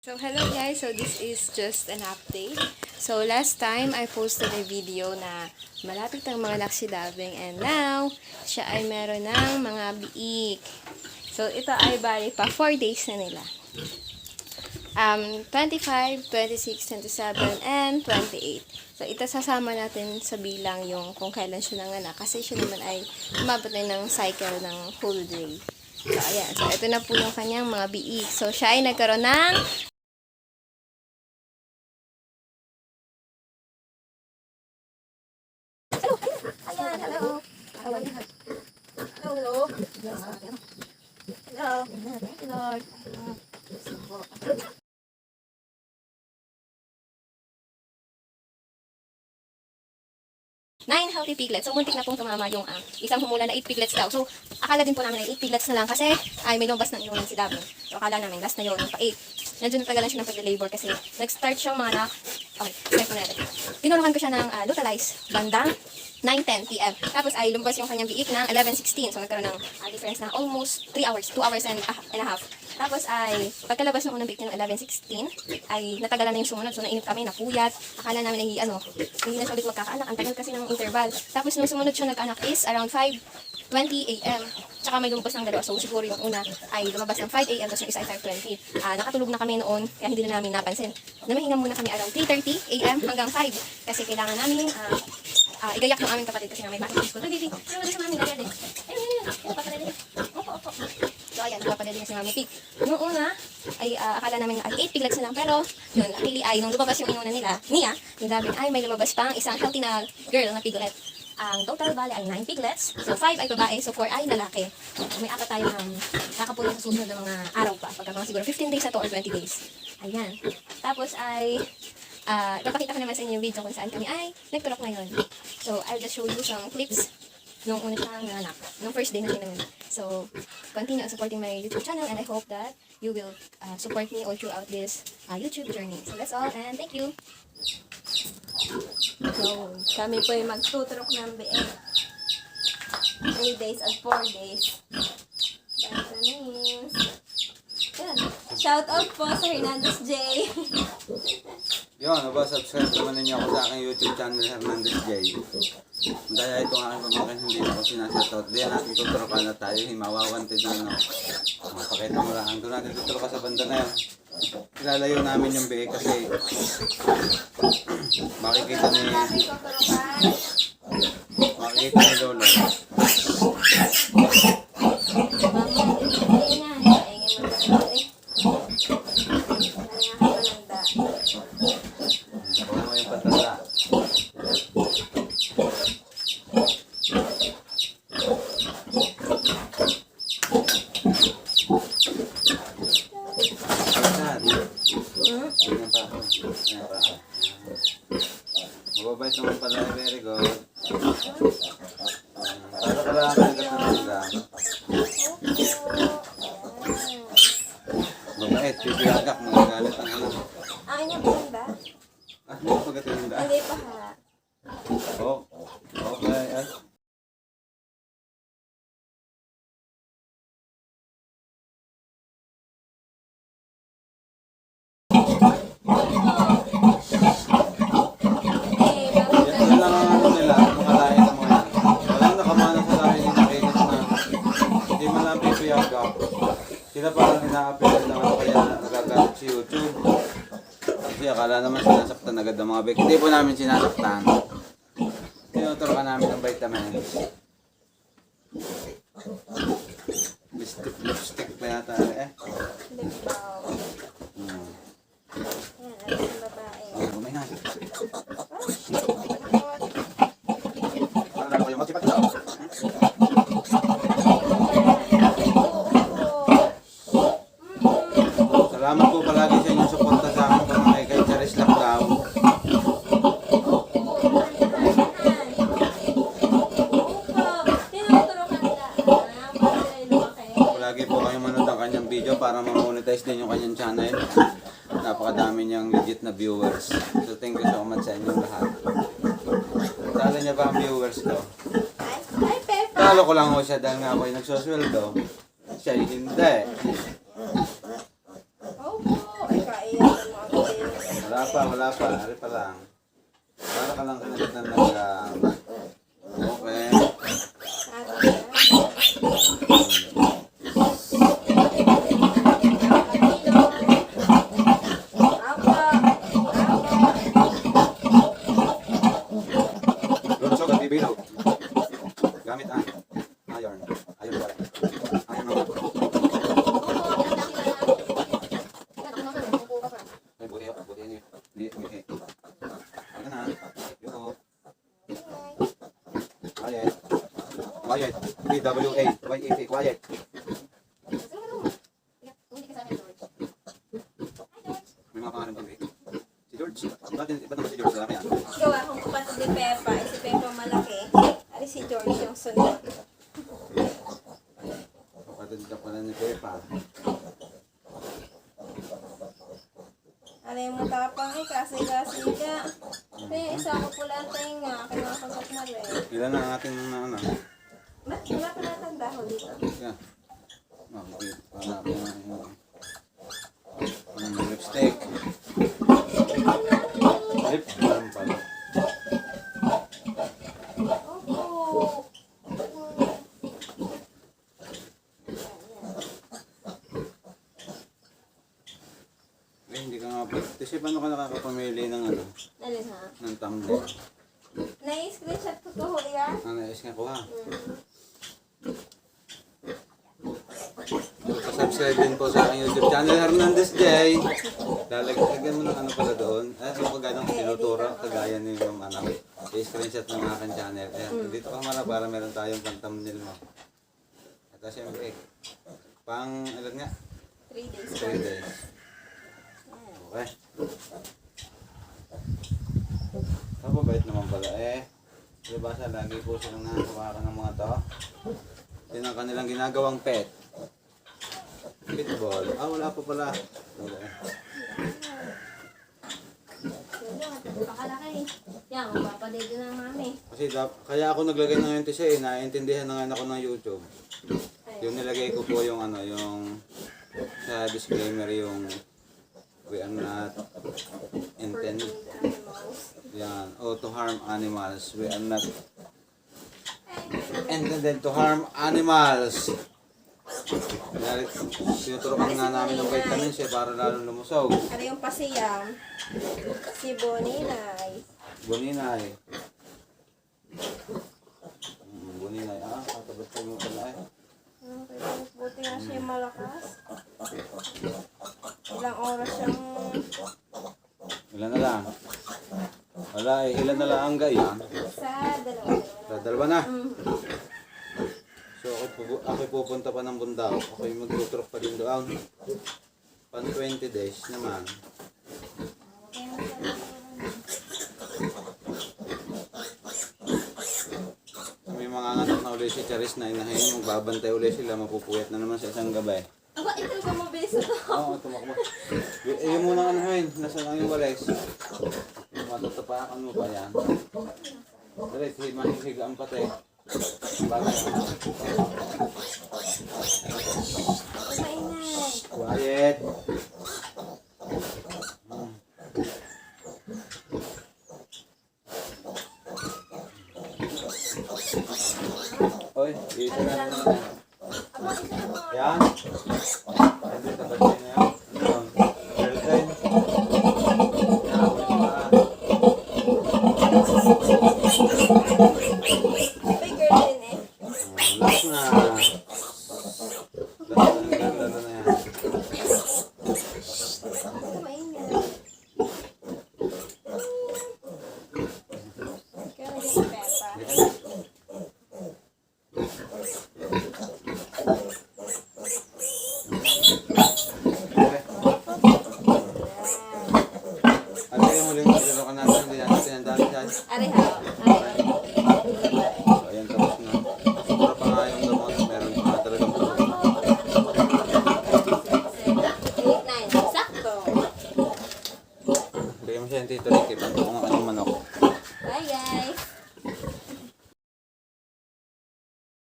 So hello guys, so this is just an update. So last time I posted a video na malapit ang mga anak si Dabing and now siya ay meron ng mga biik. So ito ay bali pa 4 days na nila. Um, 25, 26, 27, and 28. So ito sasama natin sa bilang yung kung kailan siya nanganak kasi siya naman ay umabot na ng cycle ng whole day. So ayan, so ito na po yung kanyang mga biik. So siya ay nagkaroon ng 9 healthy piglets. So, muntik na pong tumama yung uh, isang humula na 8 piglets daw. So, akala din po namin ay 8 piglets na lang kasi ay may lumabas ng inuman si Daphne. So, akala namin last na yun, pa eh, 8. Nandiyo natagalan siya ng pag-labor kasi nag-start siyang mga na... Okay, check mo. Tinulungan ko siya ng uh, lutalize, bandang, 9.10 p.m. Tapos ay lumabas yung kanyang biik ng 11.16. So, nagkaroon ng ah, difference na almost 3 hours, 2 hours and a, and a half. Tapos ay, pagkalabas ng unang biik ng 11.16, ay natagalan na yung sumunod. So, nainip kami, napuyat. Akala namin ay, ano, hindi na siya ulit magkakaanak. Ang tagal kasi ng interval. Tapos, nung sumunod siya nag-anak is around 5.20 a.m. Tsaka may lumabas ng dalawa. So, siguro yung una ay lumabas ng 5 a.m. Tapos yung isa ay 5.20. Ah, nakatulog na kami noon, kaya hindi na namin napansin. Namahinga muna kami around 3.30 a.m. hanggang 5. Kasi kailangan namin ah, ah, igayak ng aming kapatid kasi nga may sa school. Uy, baby, ano na sa mami? Dali, dali. Ayun, ayun, ayun. Ayun, papadali. Opo, opo. So, ayan, papadali na si mami pig. Noong una, ay ah, akala namin na ay 8 piglets na lang. Pero, yun, luckily ay nung lumabas yung inuna nila, niya, David, ay may lumabas pang isang healthy na girl na piglet. Ang total bali ay 9 piglets. So, 5 ay babae. So, 4 ay lalaki. May apat tayo ng kakapunin sa susunod ng mga araw pa. Pagka mga siguro 15 days na to or 20 days. Ayan. Tapos ay Ah, papakita ko naman sa inyo yung video kung saan kami ay nagturok ngayon. So, I'll just show you some clips nung una siyang nanganak, nung first day na sinanganak. So, continue on supporting my YouTube channel and I hope that you will uh, support me all throughout this uh, YouTube journey. So, that's all and thank you! So, kami po ay magtuturok ng BM. 3 days at 4 days. Vitamins. Yan. Shout out po sa Hernandez J. Yun, aba, subscribe naman ninyo ako sa aking YouTube channel, Hernandez J. Dahil ito nga aking pamangkin, hindi na ako sinasatot. Di natin tuturokan na tayo, himawawanted na ano. Mapakita mo lang, doon natin tuturokan sa banda na yun. Ilalayo namin yung biig kasi makikita ni Daming tuturukan. makikita ni Lolo. Ako naman yung patanda. Saan? Ayan pa. Ayan pa. Mababait naman pala. Very good. Para ka lang ang katulada. Mabait. Pipilagak. Magagalit ang anak. Akin niya po ba? Ah, hindi ko pagkatulada. Hindi pa ha. Oh, okay. Ah. Eh, bago ka. Yan lang ang ano nila, makalain ng mga yan. Walang nakamana sa lahi ni Nakinis na hindi man lang pipiyagap. Sila parang ina-appeal na ano kaya nagagalit si YouTube. Kasi akala naman sinasaktan agad ng mga bike. Hindi po namin sinasaktan. Tinuturo ka namin ng vitamins. Lipstick, lipstick pa yata eh. Lip balm. Hmm. Yan, alam sa babae. Oh, kumain Para ko yung magsipat daw. Salamat po palagi sa inyong suporta sa akin pamamay kay Charis Lockdown. Palagi po kayong manood ng kanyang video para ma-monetize din yung kanyang channel. Napakadami niyang legit na viewers. So thank you so much sa inyong lahat. Tala niya ba ang viewers ko? Talo ko lang ako siya dahil nga ako ay nagsusweldo. Siya ay hindi. Kaya Wala pa, wala pa. Ari pa lang. Para ka lang kinagat ng langgam. Okay. Lutso ka bibilaw. Gamit ang iron. Iron wala. Iron na. Ay, buti ako. Buti niyo. Hindi, buti. Ano na? Yuko. Quiet. Quiet. B-W-A. Y-E-T. Quiet. May mga pangalan eh. Si George. Ba't ba't naman si George? Dami yan. Gawa kong kapatid ni Pepa. Eh, Si Pepa malaki. Ari si George yung sunod. Kapatid ka pala ni Pepa. Ari mo tapang eh, kasi kasi ka. Kaya isa ko pula ang tainga. Kinakagat na rin. Ilan ang ating ano? Ba't wala pa natanda ko dito? Yan. Makikita. Para pa lipstick. Lip balm pala. Eh, hindi ka nga pa. Kasi paano ka nakakapamili ng ano? Alin ha? Ng tumbler? Na-screenshot ko to huli? Ang nais nga ko ha. Subscribe din po sa aking YouTube channel, Hernandez J. Lalagyan mo ng ano pala doon. Eh, yung kagaya ng tinuturo, kagaya ni yung anak. I-screenshot ng aking channel. Ayan, dito ka mara para meron tayong pang thumbnail mo. At siyempre, pang, ilan nga? 3 days. 3 days. Okay. Mababait naman pala eh. Diba sa lagi po silang nakahawakan ng mga to. Yan ang kanilang ginagawang pet. Pitball. Ah, wala pa pala. Wala. Pakalaki. Yan, magpapadede na mami. Kasi dap- kaya ako naglagay ng NTC eh. Naiintindihan na nga ako ng YouTube. Yung nilagay ko po yung ano, yung sa disclaimer yung we are not intend yan oh to harm animals we are not intended to harm animals Kaya tinuturukan nga namin ng vitamins eh para lalo lumusog Ari yung pasiyam. Si Boninay. buninay Mm, buninay ah katabat ko mo pala eh Okay, buti nga siya malakas. Ilang oras siyang... ilan na lang wala eh ilan na lang ang ganyan Sa dalawa. Sa dalawa na Mm. Ako, ako pupunta pa ng Bundao. Ako yung magtutrok pa din doon. Pan 20 days naman. May mga anak na uli si Charis na inahin. Magbabantay uli sila. Mapupuyat na naman sa isang gabi. Aba, ito ka mabilis ito. Oo, tumakbo. Y- Yung muna ano yun. Nasa lang yung walex. Matatapakan mo pa yan. Dali, si mahihigaan ちょっと。